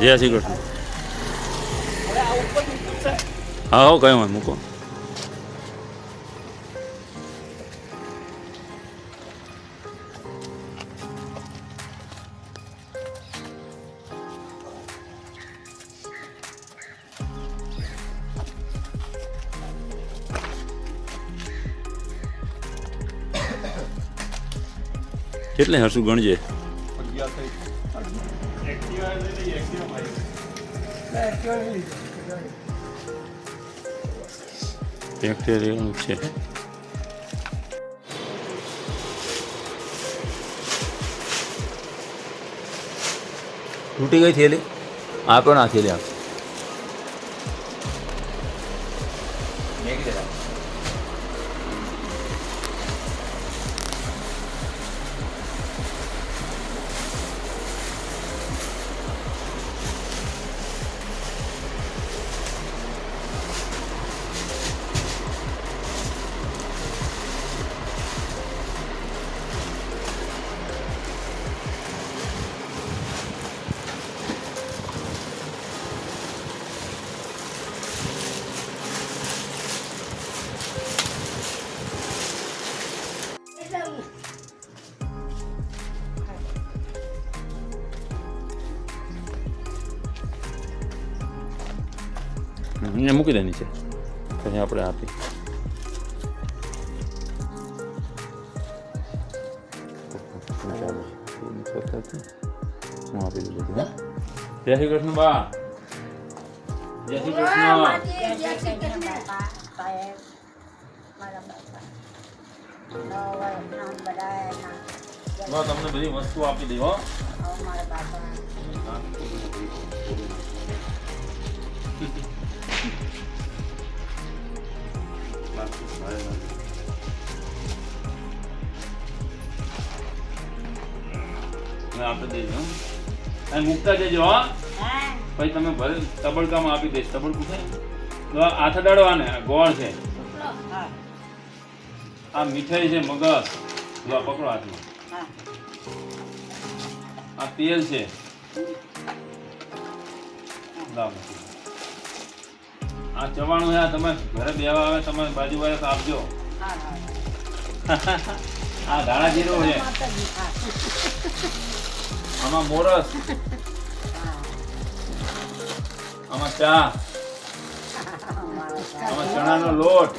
જય શ્રી કૃષ્ણ. હા હો કયો મૂકો. કેટલે હરશું ગણજે? બેક્ટેરિયાનું છે. તૂટી ગઈ થેલી? આપો ના થેલી આપ એને મૂકી દે નીચે. પછી આપણે આપી. હું આપી દીધું બધું જય શ્રી કૃષ્ણ બા. જય શ્રી કૃષ્ણ. તમને બધી વસ્તુ આપી દઈ હો. આપી દેજો. અને મૂકતા જજો હા? પછી તમે ભલે તબડકામાં આપી દઈશ. તબડકું છે હાથ અડાડો આને ગોળ છે. આ મીઠાઈ છે મગજ લો પકડો હાથમાં. આ તેલ છે. લાવો આ ચવાણું છે આ તમે ઘરે બેવા આવે તમે બાજુ વાળા આપજો હા હા. આ ધાણા જીરું છે. આમાં મોરસ. આમાં ચા. આમાં ચણાનો લોટ.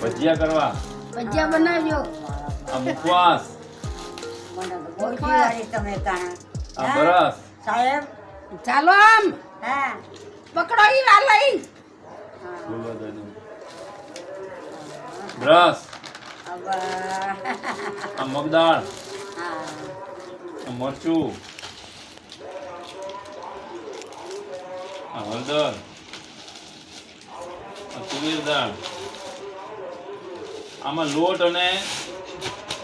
ભજીયા કરવા. ભજીયા બનાવજો. આ મુખવાસ. તો આ બરસ સાહેબ? ચાલો આમ. હા. પકડો ઈ આ લઈ બોલવા દેજો. બ્રશ આ મગદાળ આ મરચું આ હળદર આ તુવેર દાળ આમાં લોટ અને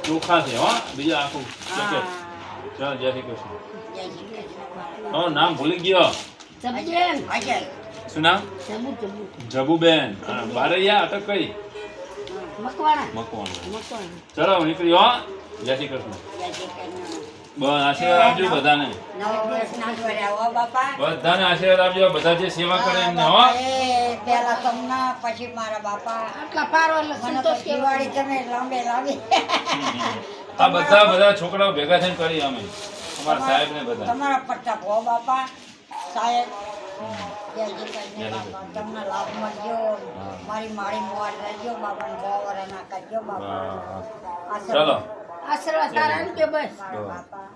ચોખા છે હો. બીજા આખું પેકેટ ચાલ જય શ્રી કૃષ્ણ. નામ ભૂલી ગયો. શું નામ? જબુ જબુ જબુબેન. બારૈયા અટક કઈ? મકવાણા. ચલો નીકળી હો. જય શ્રી કૃષ્ણ. જય શ્રી કૃષ્ણ. બસ આશીર્વાદ આપજો બધાને. નવ વર્ષના જોડ્યા હો બાપા. બધાને આશીર્વાદ આપજો. બધા જે સેવા કરે એમને હો. પેલા તમને પછી મારા બાપા. આટલા પારો એટલે મને તો સંતોષ કહેવાય. તમે લાંબે લાંબી. આ બધા બધા છોકરાઓ ભેગા થઈને કરી અમે. અમારા સાહેબ ને બધા. તમારા પટ્ટા હો બાપા. સાહેબ તમને લાભ મળજો મારી મારી મોર રહેજો બાપા બહુ વરના કરજો બાપા. ચલો. આશીર્વાદ સારા ને કે બસ. બાપા.